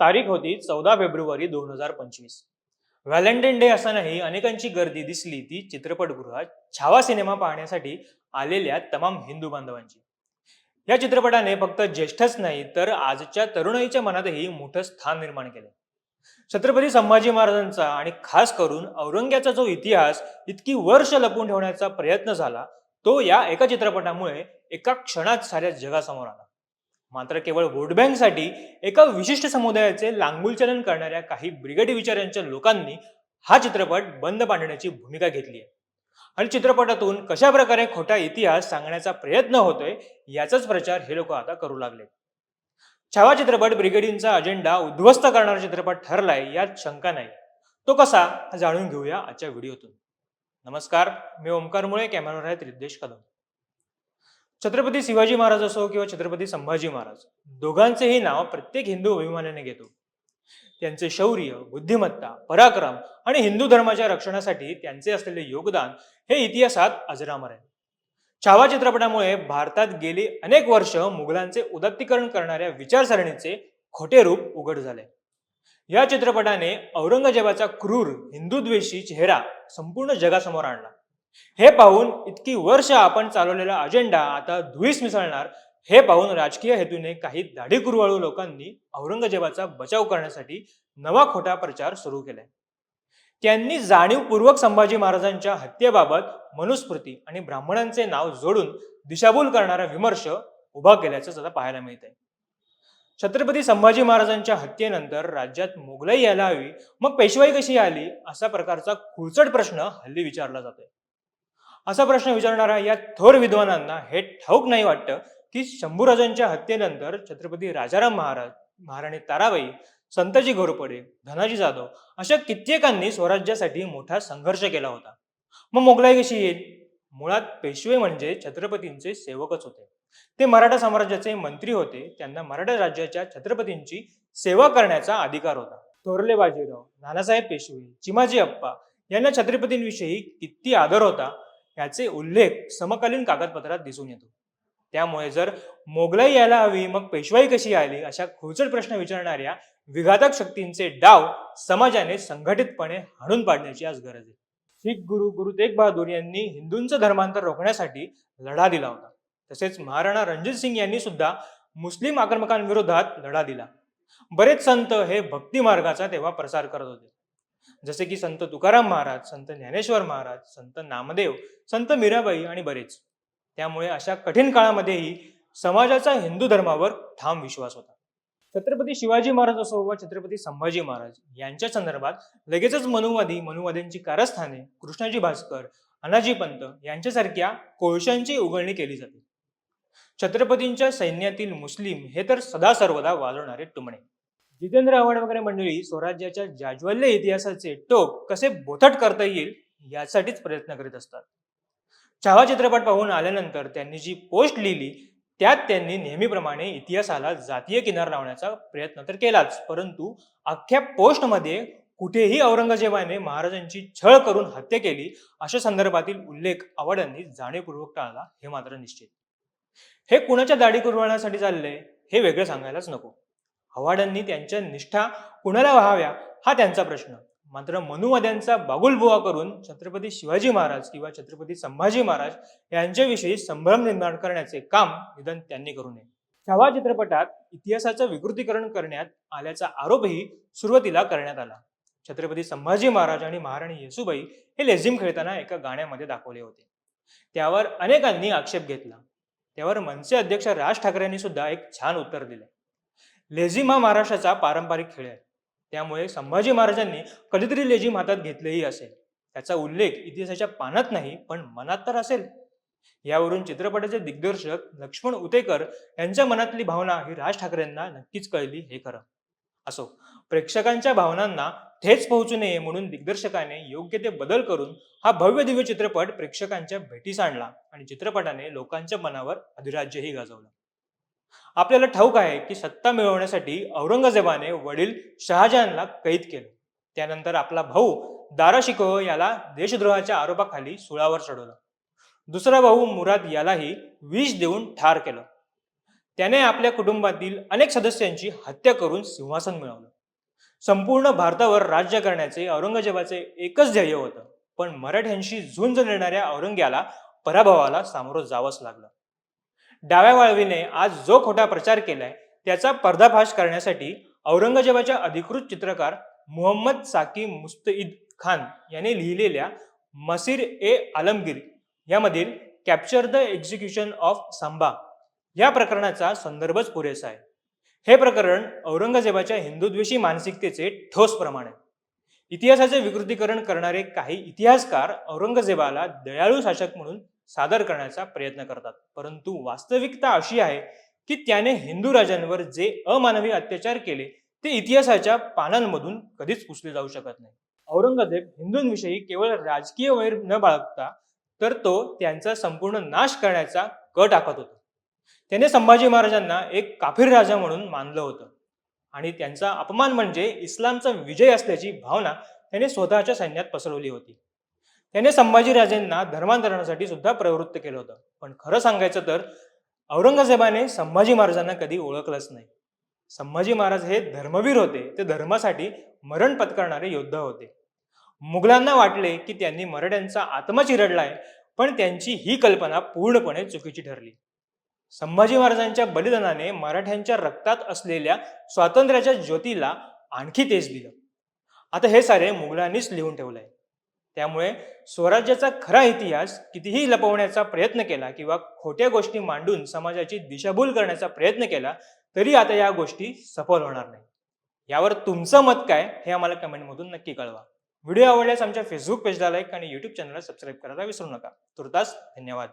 तारीख होती चौदा फेब्रुवारी दोन हजार पंचवीस. व्हॅलेंटाईन डे असतानाही अनेकांची गर्दी दिसली ती चित्रपटगृहात. छावा सिनेमा पाहण्यासाठी आलेल्या तमाम हिंदू बांधवांची. या चित्रपटाने फक्त ज्येष्ठच नाही तर आजच्या तरुणाईच्या मनातही मोठं स्थान निर्माण केलं. छत्रपती संभाजी महाराजांचा आणि खास करून औरंग्याचा जो इतिहास इतकी वर्ष लपवून ठेवण्याचा प्रयत्न झाला तो या एका चित्रपटामुळे एका क्षणात साऱ्या जगासमोर आला. मात्र केवळ वोट बँकसाठी एका विशिष्ट समुदायाचे लांगुलचलन करणाऱ्या काही ब्रिगेडी विचारांच्या लोकांनी हा चित्रपट बंद पाडण्याची भूमिका घेतली आहे. आणि चित्रपटातून कशा प्रकारे खोटा इतिहास सांगण्याचा प्रयत्न होतोय याचाच प्रचार हे लोक आता करू लागले. छावा चित्रपट ब्रिगेडींचा अजेंडा उद्ध्वस्त करणारा चित्रपट ठरलाय यात शंका नाही. तो कसा जाणून घेऊया आजच्या व्हिडिओतून. नमस्कार मी ओमकार मुळे कॅमेरावर आहेत रिद्देश कदम. छत्रपती शिवाजी महाराज असो किंवा छत्रपती संभाजी महाराज दोघांचेही नाव प्रत्येक हिंदू अभिमानाने घेतो. त्यांचे शौर्य बुद्धिमत्ता पराक्रम आणि हिंदू धर्माच्या रक्षणासाठी त्यांचे असलेले योगदान हे इतिहासात अजरामर आहे. छावा चित्रपटामुळे भारतात गेली अनेक वर्ष मुघलांचे उदात्तीकरण करणाऱ्या विचारसरणीचे खोटे रूप उघड झाले. या चित्रपटाने औरंगजेबाचा क्रूर हिंदुद्वेषी चेहरा संपूर्ण जगासमोर आणला. हे पाहून इतकी वर्ष आपण चालवलेला अजेंडा आता धुईस मिसळणार हे पाहून राजकीय हेतूने काही दाढी कुरवाळू लोकांनी औरंगजेबाचा बचाव करण्यासाठी नवा खोटा प्रचार सुरू केलाय. त्यांनी जाणीवपूर्वक संभाजी महाराजांच्या हत्येबाबत मनुस्मृती आणि ब्राह्मणांचे नाव जोडून दिशाभूल करणारा विमर्श उभा केल्याचं आता पाहायला मिळत आहे छत्रपती संभाजी महाराजांच्या हत्येनंतर राज्यात मोगलाई यायला हवी मग पेशवाई कशी आली असा प्रकारचा खुळचट प्रश्न हल्ली विचारला जातोय. असा प्रश्न विचारणाऱ्या या थोर विद्वानांना हे ठाऊक नाही वाटतं की शंभूराजांच्या हत्येनंतर छत्रपती राजाराम महाराज महाराणी ताराबाई संतजी घोरपडे धनाजी जाधव अशा कित्येकांनी स्वराज्यासाठी मोठा संघर्ष केला होता. मग मोगलाई कशी येईल? मुळात पेशवे म्हणजे छत्रपतींचे सेवकच होते. ते मराठा साम्राज्याचे मंत्री होते. त्यांना मराठा राज्याच्या छत्रपतींची सेवा करण्याचा अधिकार होता. थोरले बाजीराव नानासाहेब पेशवे चिमाजी अप्पा यांना छत्रपतींविषयी किती आदर होता? याचे उल्लेख समकालीन कागदपत्रात दिसून येतो. त्यामुळे जर मोगलाई यायला हवी मग पेशवाई कशी आली अशा खोचड प्रश्न विचारणाऱ्या विघातक शक्तींचे डाव समाजाने संघटितपणे हाणून पाडण्याची आज गरज आहे. शीख गुरु गुरु तेग बहादूर यांनी हिंदूंचं धर्मांतर रोखण्यासाठी लढा दिला होता. तसेच महाराणा रणजित सिंग यांनी सुद्धा मुस्लिम आक्रमकांविरोधात लढा दिला. बरेच संत हे भक्ती मार्गाचा तेव्हा प्रसार करत होते. जसे की संत तुकाराम महाराज संत ज्ञानेश्वर महाराज संत नामदेव संत मीराबाई आणि बरेच. त्यामुळे अशा कठीण काळामध्येही समाजाचा हिंदू धर्मावर ठाम विश्वास होता. छत्रपती शिवाजी महाराज असो वा छत्रपती संभाजी महाराज यांच्या संदर्भात लगेचच मनुवादी मनुवाद्यांची कारस्थाने कृष्णाजी भास्कर अनाजी पंत यांच्यासारख्या कोळशांची उघडणी केली जाते. छत्रपतींच्या सैन्यातील मुस्लिम हे तर सदा सर्वदा वाजवणारे टुमणे जितेंद्र आव्हाड वगैरे मंडळी स्वराज्याच्या जाज्वल्य इतिहासाचे टोक कसे बोथट करता येईल यासाठीच प्रयत्न करीत असतात. छावा चित्रपट पाहून आल्यानंतर त्यांनी जी पोस्ट लिहिली त्यात त्यांनी नेहमीप्रमाणे इतिहासाला जातीय किनार लावण्याचा प्रयत्न तर केलाच परंतु अख्ख्या पोस्टमध्ये कुठेही औरंगजेबाने महाराजांची छळ करून हत्या केली अशा संदर्भातील उल्लेख आवडांनी जाणीवपूर्वक टाळला हे मात्र निश्चित. हे कुणाच्या दाढी कुरवण्यासाठी चाललंय हे वेगळं सांगायलाच नको. आव्हाडांनी त्यांच्या निष्ठा कुणाला व्हाव्या हा त्यांचा प्रश्न. मात्र मनुवाद्यांचा बागुलबुवा करून छत्रपती शिवाजी महाराज किंवा छत्रपती संभाजी महाराज यांच्याविषयी संभ्रम निर्माण करण्याचे काम निदान त्यांनी करू नये. छावा चित्रपटात इतिहासाचं विकृतीकरण करण्यात आल्याचा आरोपही सुरुवातीला करण्यात आला. छत्रपती संभाजी महाराज आणि महाराणी येसुबाई हे लेझिम खेळताना एका गाण्यामध्ये दाखवले होते. त्यावर अनेकांनी आक्षेप घेतला. त्यावर मनसे अध्यक्ष राज ठाकरेंनी सुद्धा एक छान उत्तर दिले. लेझिम हा महाराष्ट्राचा पारंपरिक खेळ आहे. त्यामुळे संभाजी महाराजांनी कधीतरी लेझिम हातात घेतलेही असेल. त्याचा उल्लेख इतिहासाच्या पानात नाही पण मनात तर असेल. यावरून चित्रपटाचे दिग्दर्शक लक्ष्मण उतेकर यांच्या मनातली भावना ही राज ठाकरेंना नक्कीच कळली हे खरं. असो प्रेक्षकांच्या भावनांना ठेच पोहोचू नये म्हणून दिग्दर्शकाने योग्य ते बदल करून हा भव्य दिव्य चित्रपट प्रेक्षकांच्या भेटीस आणला आणि चित्रपटाने लोकांच्या मनावर अधिराज्यही गाजवलं. आपल्याला ठाऊक आहे की सत्ता मिळवण्यासाठी औरंगजेबाने वडील शहाजहानला कैद केलं. त्यानंतर आपला भाऊ दारा शिकोह याला देशद्रोहाच्या आरोपाखाली सुळावर चढवलं. दुसरा भाऊ मुराद यालाही विष देऊन ठार केलं. त्याने आपल्या कुटुंबातील अनेक सदस्यांची हत्या करून सिंहासन मिळवलं. संपूर्ण भारतावर राज्य करण्याचे औरंगजेबाचे एकच ध्येय होतं. पण मराठ्यांशी झुंज देणाऱ्या औरंग्याला पराभवाला सामोरं जावंच लागलं. डाव्या वाळवीने आज जो खोटा प्रचार केलाय त्याचा पर्दाफाश करण्यासाठी औरंगजेबाच्या अधिकृत चित्रकार मुहम्मद साकी मुस्तईद खान यांनी लिहिलेल्या मसीर ए आलमगीर यामधील capture the execution of Sambha या प्रकरणाचा संदर्भच पुरेसा आहे. हे प्रकरण औरंगजेबाच्या हिंदुद्वेषी मानसिकतेचे ठोस प्रमाण आहे. इतिहासाचे विकृतीकरण करणारे काही इतिहासकार औरंगजेबाला दयाळू शासक म्हणून सादर करण्याचा प्रयत्न करतात. परंतु वास्तविकता अशी आहे की त्याने हिंदू राजांवर जे अमानवी अत्याचार केले ते इतिहासाच्या पानांमधून कधीच पुसले जाऊ शकत नाही. औरंगजेब हिंदूंविषयी केवळ राजकीय वैर न बाळगता तर तो त्यांचा संपूर्ण नाश करण्याचा कट आखत होता. त्याने संभाजी महाराजांना एक काफीर राजा म्हणून मानलं होतं. आणि त्यांचा अपमान म्हणजे इस्लामचा विजय असल्याची भावना त्याने स्वतःच्या सैन्यात पसरवली होती. त्याने संभाजीराजेंना धर्मांतरणासाठी सुद्धा प्रवृत्त केलं होतं. पण खरं सांगायचं तर औरंगजेबाने संभाजी महाराजांना कधी ओळखलंच नाही. संभाजी महाराज हे धर्मवीर होते. ते धर्मासाठी मरण पत्करणारे योद्धा होते. मुघलांना वाटले की त्यांनी मराठ्यांचा आत्मा चिरडलाय पण त्यांची ही कल्पना पूर्णपणे चुकीची ठरली. संभाजी महाराजांच्या बलिदानाने मराठ्यांच्या रक्तात असलेल्या स्वातंत्र्याच्या ज्योतीला आणखी तेज दिलं. आता हे सारे मुघलांनीच लिहून ठेवलंय. त्यामुळे स्वराज्याचा खरा इतिहास कितीही लपवण्याचा प्रयत्न केला किंवा खोट्या गोष्टी मांडून समाजाची दिशाभूल करण्याचा प्रयत्न केला तरी आता या गोष्टी सफल होणार नाही यावर तुमचं मत काय हे आम्हाला कमेंटमधून नक्की कळवा. व्हिडिओ आवडल्यास आमच्या फेसबुक पेजला लाईक आणि युट्यूब चॅनलला सबस्क्राईब करायला विसरू नका. तुर्तास धन्यवाद.